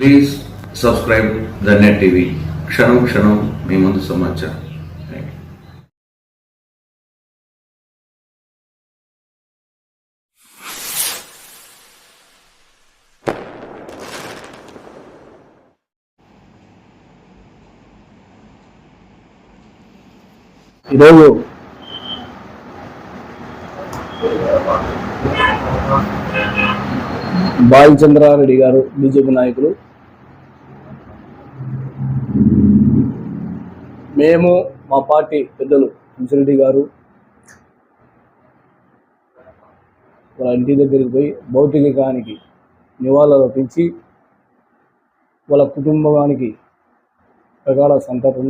Please subscribe the Net TV క్షణం క్షణం మీ ముందు సమాచారం. ఈరోజు బాలచంద్రారెడ్డి గారు బీజేపీ నాయకులు మేము మా పార్టీ పెద్దలు తులసిరెడ్డి గారు వాళ్ళ ఇంటి దగ్గరికి పోయి భౌతికానికి నివాళులు అర్పించి వాళ్ళ కుటుంబానికి ప్రగాఢ సంతాపం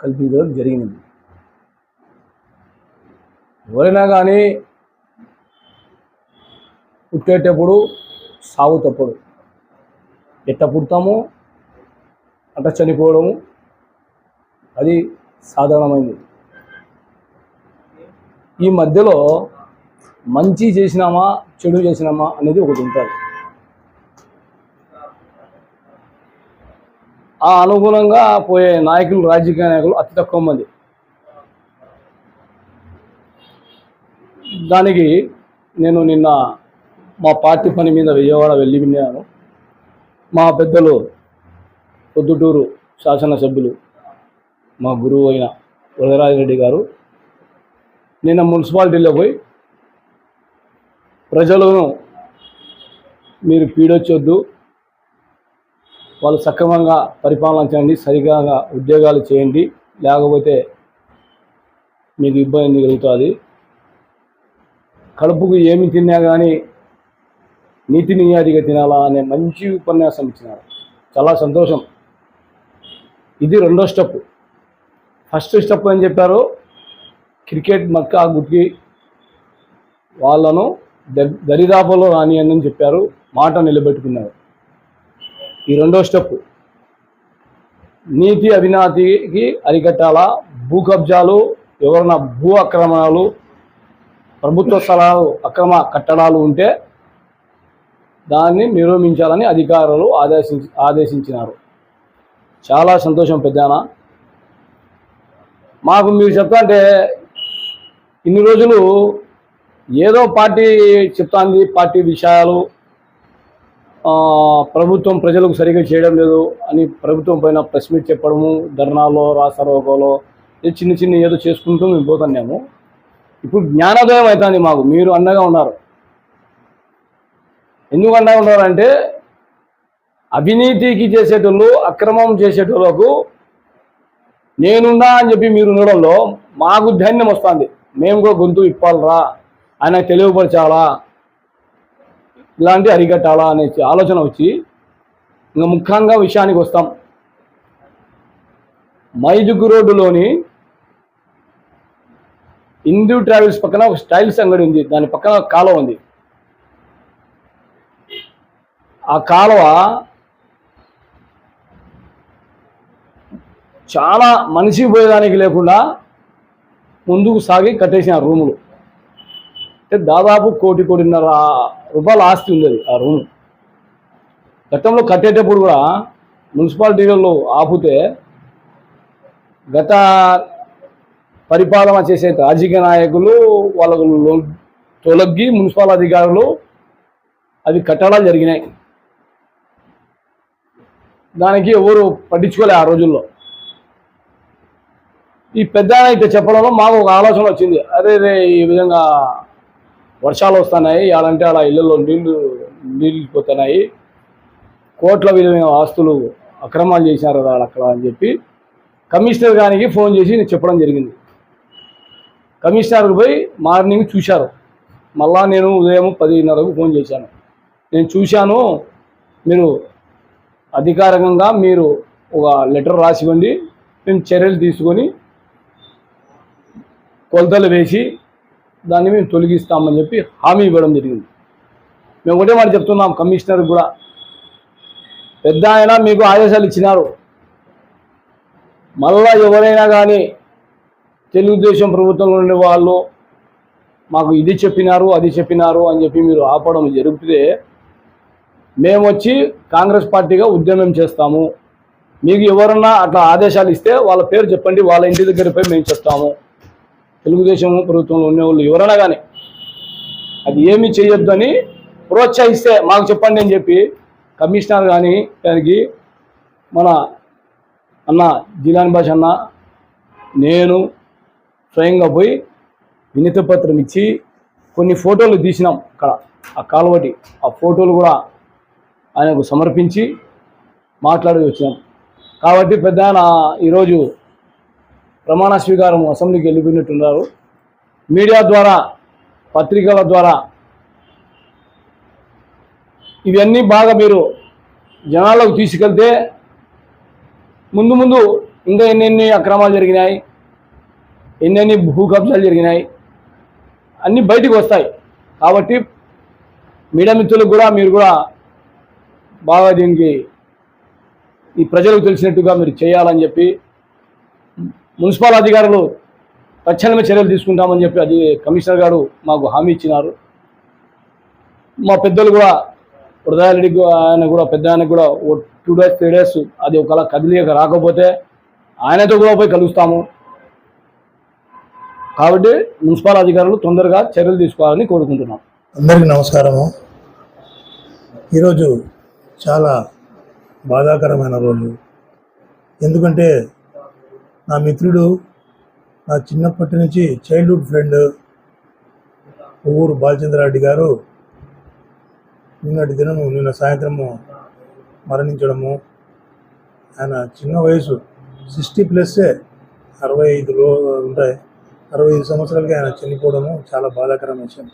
కల్పించడం జరిగింది. ఎవరైనా కానీ పుట్టేటప్పుడు సాగుతప్పుడు ఎట్ట పుడతామో అంటే చనిపోవడము అది సాధారణమైంది. ఈ మధ్యలో మంచి చేసినామా చెడు చేసినామా అనేది ఒకటి ఉంటుంది. ఆ అనుగుణంగా పోయే నాయకులు రాజకీయ నాయకులు అతి తక్కువ మంది. దానికి నేను నిన్న మా పార్టీ పని మీద విజయవాడ వెళ్ళి విన్నాను. మా పెద్దలు పొద్దుటూరు శాసనసభ్యులు మా గురువు అయిన వరదరాజరెడ్డి గారు. నిన్న మున్సిపాలిటీలో పోయి ప్రజలను మీరు పీడొచ్చొద్దు వాళ్ళు సక్రమంగా పరిపాలన చేయండి సరిగా ఉద్యోగాలు చేయండి లేకపోతే మీకు ఇబ్బంది కలుగుతుంది. కడుపుకు ఏమి తిన్నా కానీ నీతి నియాదిగా తినాలా అనే మంచి ఉపన్యాసం ఇచ్చినారు. చాలా సంతోషం. ఇది రెండో స్టెప్. ఫస్ట్ స్టెప్ అని చెప్పారు? క్రికెట్ మక్క గుట్టి వాళ్ళను ద- దరిదాపులో రానియని అని చెప్పారు. మాట నిలబెట్టుకున్నారు. ఈ రెండో స్టెప్. నీతి అవినాతికి అరికట్టాలా? భూ కబ్జాలు ఎవరైనా భూ అక్రమాలు ప్రభుత్వ స్థలాలు అక్రమ కట్టడాలు ఉంటే దాన్ని నిరూపించాలని అధికారులు ఆదేశించి ఆదేశించినారు. చాలా సంతోషం పెద్దాన మాకు మీరు చెప్తా అంటే ఇన్ని రోజులు ఏదో పార్టీ చెప్తాంది పార్టీ విషయాలు ప్రభుత్వం ప్రజలకు సరిగ్గా చేయడం లేదు అని ప్రభుత్వం పైన ప్రెస్ మీట్ చెప్పడము ధర్నాలో రాసరోగోలో చిన్న చిన్న ఏదో చేసుకుంటూ మేము పోతున్నాము ఇప్పుడు జ్ఞానోదయం అవుతుంది మాకు మీరు అండగా ఉన్నారు. ఎందుకు అండగా ఉన్నారంటే అవినీతికి చేసేటోళ్ళు అక్రమం చేసేటోళ్ళకు నేనున్నా అని చెప్పి మీరు ఉండడంలో మాకు ధైర్యం వస్తుంది. మేము కూడా గొంతు ఇప్పాలరా ఆయన తెలియపరచాలా? ఇలాంటి అరికట్టాలా అనే ఆలోచన వచ్చి ఇంకా ముఖ్యంగా విషయానికి వస్తాం. మైదుగు రోడ్డులోని హిందూ ట్రావెల్స్ పక్కన ఒక స్టైల్స్ అంగడి ఉంది. దాని పక్కన కాలువ ఉంది. ఆ కాలువ చాలా మనిషి పోయేదానికి లేకుండా ముందుకు సాగి కట్టేసిన రూములు. అంటే దాదాపు కోటి కోటిన్నర రూపాయల ఆస్తి ఉంది ఆ రూమ్. గతంలో కట్టేటప్పుడు కూడా మున్సిపాలిటీలలో ఆపితే గత పరిపాలన చేసే రాజకీయ నాయకులు వాళ్ళకు తొలగి మున్సిపల్ అధికారులు అవి కట్టడాలు జరిగినాయి. దానికి ఎవరు పట్టించుకోలే ఆ రోజుల్లో. ఈ పెద్ద అయితే చెప్పడంలో మాకు ఒక ఆలోచన వచ్చింది. అదే రే ఈ విధంగా వర్షాలు వస్తున్నాయి ఆడంటే ఆడ ఇళ్ళల్లో నీళ్ళు నీళ్ళిపోతున్నాయి కోట్ల విలువైన ఆస్తులు అక్రమాలు చేశారు వాళ్ళు అక్కడ అని చెప్పి కమిషనర్ గారికి ఫోన్ చేసి నేను చెప్పడం జరిగింది. కమిషనర్కి పోయి మార్నింగ్ చూశారు. మళ్ళా నేను ఉదయం పదిన్నరకు ఫోన్ చేశాను. నేను చూశాను మీరు అధికారికంగా మీరు ఒక లెటర్ రాసివ్వండి మేము చర్యలు తీసుకొని కొలతలు వేసి దాన్ని మేము తొలగిస్తామని చెప్పి హామీ ఇవ్వడం జరిగింది. మేము ఒకటే మాట చెప్తున్నాం కమిషనర్ కూడా. పెద్ద ఆయన మీకు ఆదేశాలు ఇచ్చినారు. మళ్ళా ఎవరైనా కానీ తెలుగుదేశం ప్రభుత్వంలో ఉండే వాళ్ళు మాకు ఇది చెప్పినారు అది చెప్పినారు అని చెప్పి మీరు ఆపడం జరిగితే మేము వచ్చి కాంగ్రెస్ పార్టీగా ఉద్యమం చేస్తాము. మీకు ఎవరన్నా అట్లా ఆదేశాలు ఇస్తే వాళ్ళ పేరు చెప్పండి వాళ్ళ ఇంటి దగ్గర పోయి మేము చెప్తాము. తెలుగుదేశం ప్రభుత్వంలో ఉండేవాళ్ళు ఎవరైనా కానీ అది ఏమీ చేయొద్దని ప్రోత్సహిస్తే మాకు చెప్పండి అని చెప్పి కమిషనర్ కానీ దానికి మన అన్న జిలాని భాష అన్న నేను స్వయంగా పోయి వినతి పత్రం ఇచ్చి కొన్ని ఫోటోలు తీసినాం అక్కడ ఆ కాలువటి. ఆ ఫోటోలు కూడా ఆయనకు సమర్పించి మాట్లాడి వచ్చినాం. కాబట్టి పెద్ద ఈరోజు ప్రమాణ స్వీకారం అసెంబ్లీకి వెళ్ళిపోయినట్టున్నారు. మీడియా ద్వారా పత్రికల ద్వారా ఇవన్నీ బాగా మీరు జనాలకు తీసుకెళ్తే ముందు ముందు ఇంకా ఎన్నెన్ని అక్రమాలు జరిగినాయి ఎన్నెన్ని భూ కబ్జాలు జరిగినాయి అన్నీ బయటికి వస్తాయి. కాబట్టి మీడియా మిత్రులకు కూడా మీరు కూడా బాగా దీనికి ఈ ప్రజలకు తెలిసినట్టుగా మీరు చేయాలని చెప్పి మున్సిపల్ అధికారులు తక్షణమే చర్యలు తీసుకుంటామని చెప్పి అది కమిషనర్ గారు మాకు హామీ ఇచ్చినారు. మా పెద్దలు కూడా హృదయారెడ్డి ఆయన కూడా పెద్ద ఆయనకు కూడా ఓ టూ డేస్ త్రీ డేస్ అది ఒకలా కదిలియక రాకపోతే ఆయనతో కూడా పోయి కలుస్తాము. కాబట్టి మున్సిపల్ అధికారులు తొందరగా చర్యలు తీసుకోవాలని కోరుకుంటున్నాం. అందరికీ నమస్కారము. ఈరోజు చాలా బాధాకరమైన రోజు. ఎందుకంటే నా మిత్రుడు నా చిన్నప్పటి నుంచి చైల్డ్హుడ్ ఫ్రెండ్ ఊరు బాలచంద్రారెడ్డి గారు నిన్నటి దినము నిన్న సాయంత్రము మరణించడము. ఆయన చిన్న వయసు సిక్స్టీ ప్లస్సే అరవై ఐదులో ఉంటాయి. అరవై ఐదు సంవత్సరాలకి ఆయన చనిపోవడము చాలా బాధాకరమైన విషయం.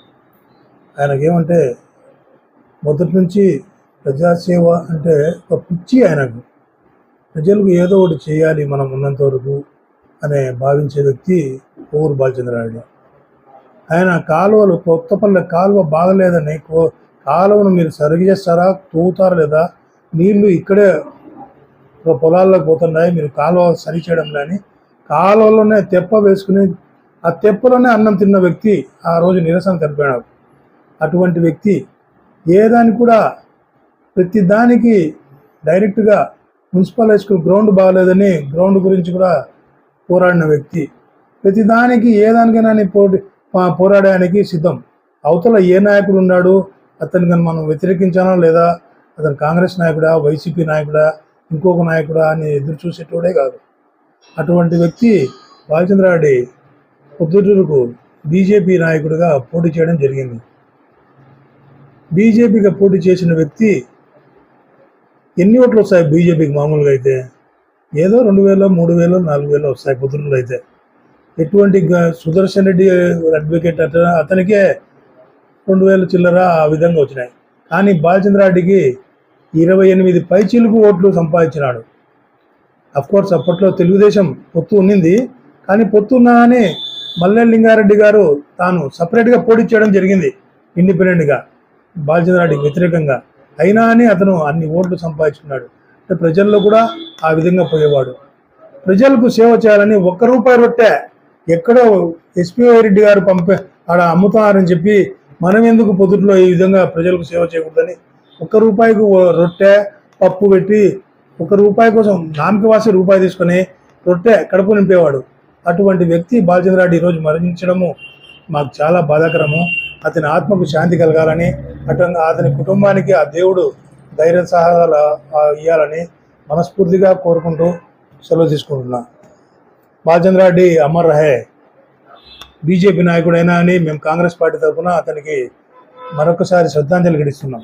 ఆయనకేమంటే మొదటి నుంచి ప్రజాసేవ అంటే ఒక పిచ్చి ఆయనకు. ప్రజలకు ఏదో ఒకటి చేయాలి మనం ఉన్నంత వరకు అనే భావించే వ్యక్తి ఊరు బాలచంద్రారెడ్డి. ఆయన కాలువలు కొత్తపల్లి కాలువ బాగలేదని కో- కాలువను మీరు సరిగి చేస్తారా తవ్వుతారా లేదా నీళ్ళు ఇక్కడే పొలాల్లోకి పోతున్నాయి మీరు కాలువ సరి చేయడం కానీ కాలువలోనే తెప్ప వేసుకుని ఆ తెప్పలోనే అన్నం తిన్న వ్యక్తి ఆ రోజు నిరసన తెలిపాడు. అటువంటి వ్యక్తి ఏ దానికి కూడా ప్రతి దానికి డైరెక్ట్గా మున్సిపల్ హై స్కూల్ గ్రౌండ్ బాగలేదని గ్రౌండ్ గురించి కూడా పోరాడిన వ్యక్తి. ప్రతి దానికి ఏ దానికైనా పోటీ పోరాడడానికి సిద్ధం. అవతల ఏ నాయకుడు ఉన్నాడు అతని కానీ మనం వ్యతిరేకించానా లేదా? అతను కాంగ్రెస్ నాయకుడా వైసీపీ నాయకుడా ఇంకొక నాయకుడా అని ఎదురు చూసేటోడే కాదు. అటువంటి వ్యక్తి బాలచంద్రారెడ్డి పొద్దుటూరుకు బీజేపీ నాయకుడిగా పోటీ చేయడం జరిగింది. బీజేపీగా పోటీ చేసిన వ్యక్తి ఎన్ని ఓట్లు వస్తాయి బీజేపీకి మామూలుగా అయితే? ఏదో రెండు వేలు మూడు వేలు నాలుగు వేలు వస్తాయి పొద్దుటూరులో అయితే. ఎటువంటి గ- సుదర్శన్ రెడ్డి అడ్వకేట్ అత అతనికే రెండు వేల చిల్లర ఆ విధంగా వచ్చినాయి. కానీ బాలచంద్రారెడ్డికి ఇరవై ఎనిమిది పైచీలకు ఓట్లు సంపాదించినాడు. అఫ్ కోర్స్ అప్పట్లో తెలుగుదేశం పొత్తు ఉన్నింది. కానీ పొత్తు ఉన్నా అని మల్లె లింగారెడ్డి గారు తాను సపరేట్గా పోటీ చేయడం జరిగింది ఇండిపెండెంట్గా బాలచంద్రారెడ్డికి వ్యతిరేకంగా. అయినా అని అతను అన్ని ఓట్లు సంపాదించుకున్నాడు. అంటే ప్రజల్లో కూడా ఆ విధంగా పోయేవాడు. ప్రజలకు సేవ చేయాలని ఒక్క రూపాయి రొట్టె ఎక్కడో ఎస్పీ రెడ్డి గారు పంపే ఆడ అమ్ముతారని చెప్పి మనం ఎందుకు పొద్దుట్లో ఈ విధంగా ప్రజలకు సేవ చేయకూడదని ఒక్క రూపాయికి ఓ రొట్టె పప్పు పెట్టి ఒక రూపాయి కోసం నామకి వాసి రూపాయి తీసుకొని రొట్టె కడుపు నింపేవాడు. అటువంటి వ్యక్తి బాలచంద్రారెడ్డి ఈరోజు మరణించడము మాకు చాలా బాధాకరము. అతని ఆత్మకు శాంతి కలగాలని అటు అతని కుటుంబానికి ఆ దేవుడు ధైర్య సహాయాలు ఇవ్వాలని మనస్ఫూర్తిగా కోరుకుంటూ సెలవు తీసుకుంటున్నా. బాలచంద్రారెడ్డి అమర్ రహే. బీజేపీ నాయకుడైనా అని మేము కాంగ్రెస్ పార్టీ తరఫున అతనికి మరొకసారి శ్రద్ధాంజలి గడిస్తున్నాం